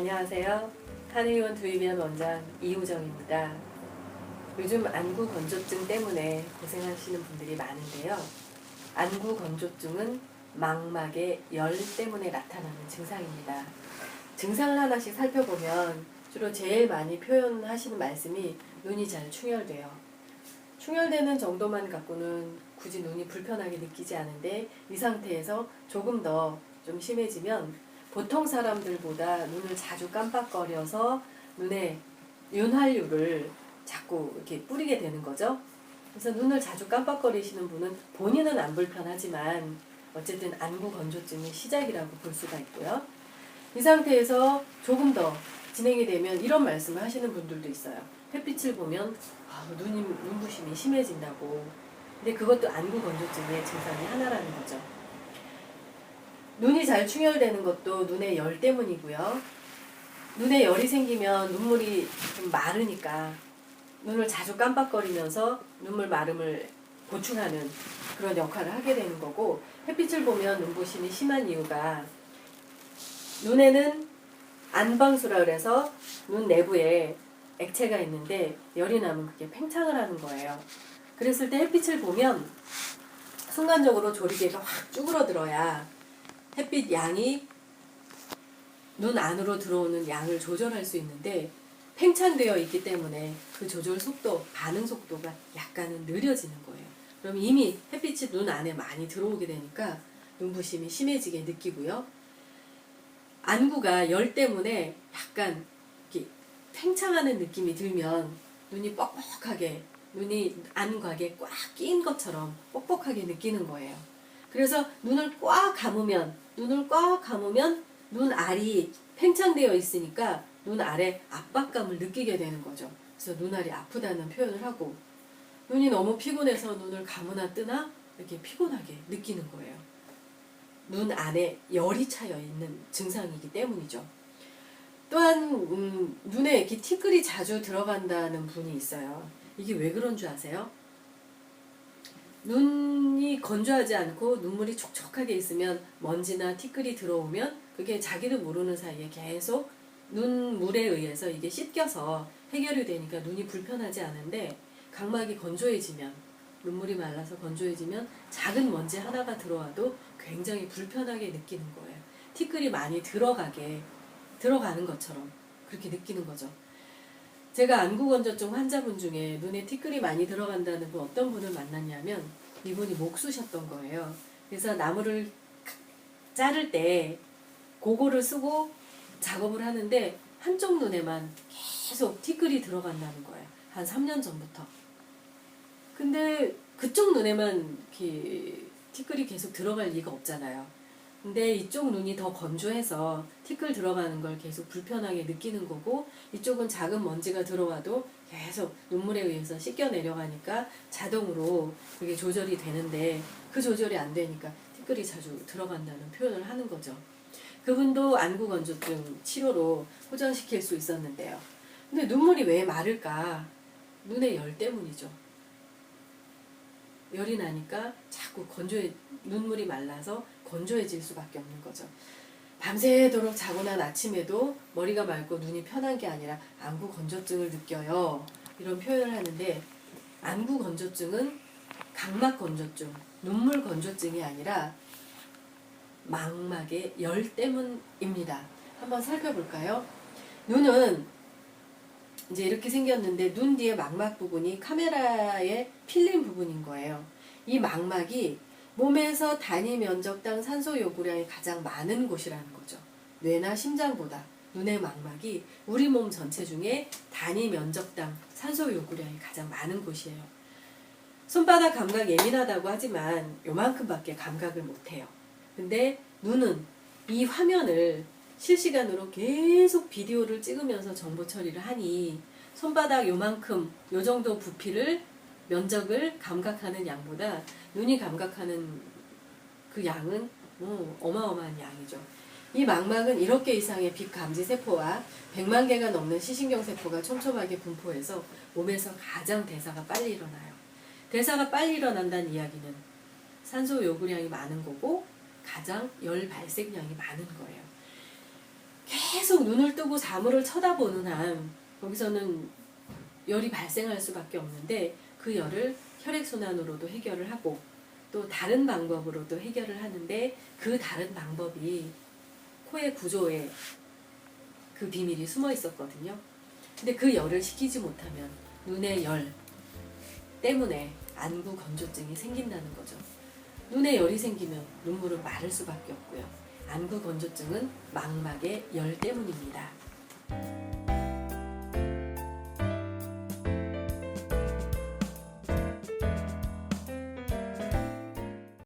안녕하세요. 한의원 두이비안 원장 이호정입니다. 요즘 안구 건조증 때문에 고생하시는 분들이 많은데요. 안구 건조증은 망막의 열 때문에 나타나는 증상입니다. 증상을 하나씩 살펴보면 주로 제일 많이 표현하시는 말씀이 눈이 잘 충혈돼요. 충혈되는 정도만 갖고는 굳이 눈이 불편하게 느끼지 않은데 이 상태에서 조금 더 좀 심해지면 보통 사람들보다 눈을 자주 깜빡거려서 눈에 윤활유를 자꾸 이렇게 뿌리게 되는 거죠. 그래서 눈을 자주 깜빡거리시는 분은 본인은 안 불편하지만 어쨌든 안구 건조증의 시작이라고 볼 수가 있고요. 이 상태에서 조금 더 진행이 되면 이런 말씀을 하시는 분들도 있어요. 햇빛을 보면 아, 눈이 눈부심이 심해진다고. 근데 그것도 안구 건조증의 증상이 하나라는 거죠. 눈이 잘 충혈되는 것도 눈의 열 때문이고요. 눈에 열이 생기면 눈물이 좀 마르니까 눈을 자주 깜빡거리면서 눈물 마름을 보충하는 그런 역할을 하게 되는 거고 햇빛을 보면 눈부심이 심한 이유가 눈에는 안방수라 그래서 눈 내부에 액체가 있는데 열이 나면 그게 팽창을 하는 거예요. 그랬을 때 햇빛을 보면 순간적으로 조리개가 확 쭈그러들어야 햇빛 양이 눈 안으로 들어오는 양을 조절할 수 있는데 팽창되어 있기 때문에 그 조절 속도, 반응 속도가 약간은 느려지는 거예요. 그럼 이미 햇빛이 눈 안에 많이 들어오게 되니까 눈부심이 심해지게 느끼고요. 안구가 열 때문에 약간 팽창하는 느낌이 들면 눈이 뻑뻑하게 눈이 안곽에 꽉 끼인 것처럼 뻑뻑하게 느끼는 거예요. 그래서 눈을 꽉 감으면 눈을 꽉 감으면 눈 알이 팽창되어 있으니까 눈 알에 압박감을 느끼게 되는 거죠. 그래서 눈알이 아프다는 표현을 하고 눈이 너무 피곤해서 눈을 감으나 뜨나 이렇게 피곤하게 느끼는 거예요. 눈 안에 열이 차여 있는 증상이기 때문이죠. 또한 음, 눈에 이렇게 티끌이 자주 들어간다는 분이 있어요. 이게 왜 그런 줄 아세요? 눈이 건조하지 않고 눈물이 촉촉하게 있으면 먼지나 티끌이 들어오면 그게 자기도 모르는 사이에 계속 눈물에 의해서 이게 씻겨서 해결이 되니까 눈이 불편하지 않은데 각막이 건조해지면 눈물이 말라서 건조해지면 작은 먼지 하나가 들어와도 굉장히 불편하게 느끼는 거예요. 티끌이 많이 들어가게 들어가는 것처럼 그렇게 느끼는 거죠. 제가 안구건조증 환자분 중에 눈에 티끌이 많이 들어간다는 분 어떤 분을 만났냐면 이분이 목수셨던 거예요. 그래서 나무를 자를 때 고거를 쓰고 작업을 하는데 한쪽 눈에만 계속 티끌이 들어간다는 거예요. 한 3년 전부터. 근데 그쪽 눈에만 이렇게 티끌이 계속 들어갈 리가 없잖아요. 근데 이쪽 눈이 더 건조해서 티끌 들어가는 걸 계속 불편하게 느끼는 거고 이쪽은 작은 먼지가 들어와도 계속 눈물에 의해서 씻겨 내려가니까 자동으로 그게 조절이 되는데 그 조절이 안 되니까 티끌이 자주 들어간다는 표현을 하는 거죠. 그분도 안구 건조증 치료로 호전시킬 수 있었는데요. 근데 눈물이 왜 마를까? 눈의 열 때문이죠. 열이 나니까 자꾸 건조해 눈물이 말라서 건조해질 수밖에 없는 거죠. 밤새도록 자고 난 아침에도 머리가 맑고 눈이 편한 게 아니라 안구 건조증을 느껴요. 이런 표현을 하는데 안구 건조증은 각막 건조증, 눈물 건조증이 아니라 망막의 열 때문입니다. 한번 살펴볼까요? 눈은 이제 이렇게 생겼는데 눈 뒤에 망막 부분이 카메라에 필름 부분인 거예요. 이 망막이 몸에서 단위 면적당 산소 요구량이 가장 많은 곳이라는 거죠. 뇌나 심장보다 눈의 망막이 우리 몸 전체 중에 단위 면적당 산소 요구량이 가장 많은 곳이에요. 손바닥 감각 예민하다고 하지만 요만큼밖에 감각을 못해요. 근데 눈은 이 화면을 실시간으로 계속 비디오를 찍으면서 정보 처리를 하니 손바닥 요만큼 요 정도 부피를 면적을 감각하는 양보다 눈이 감각하는 그 양은 뭐 어마어마한 양이죠. 이 망막은 1억 개 이상의 빛 감지 세포와 100만 개가 넘는 시신경 세포가 촘촘하게 분포해서 몸에서 가장 대사가 빨리 일어나요. 대사가 빨리 일어난다는 이야기는 산소 요구량이 많은 거고 가장 열 발생량이 많은 거예요. 계속 눈을 뜨고 사물을 쳐다보는 한 거기서는 열이 발생할 수밖에 없는데 그 열을 혈액순환으로도 해결을 하고 또 다른 방법으로도 해결을 하는데 그 다른 방법이 코의 구조에 그 비밀이 숨어 있었거든요. 근데 그 열을 식히지 못하면 눈의 열 때문에 안구 건조증이 생긴다는 거죠. 눈에 열이 생기면 눈물은 마를 수밖에 없고요. 안구 건조증은 망막의 열 때문입니다.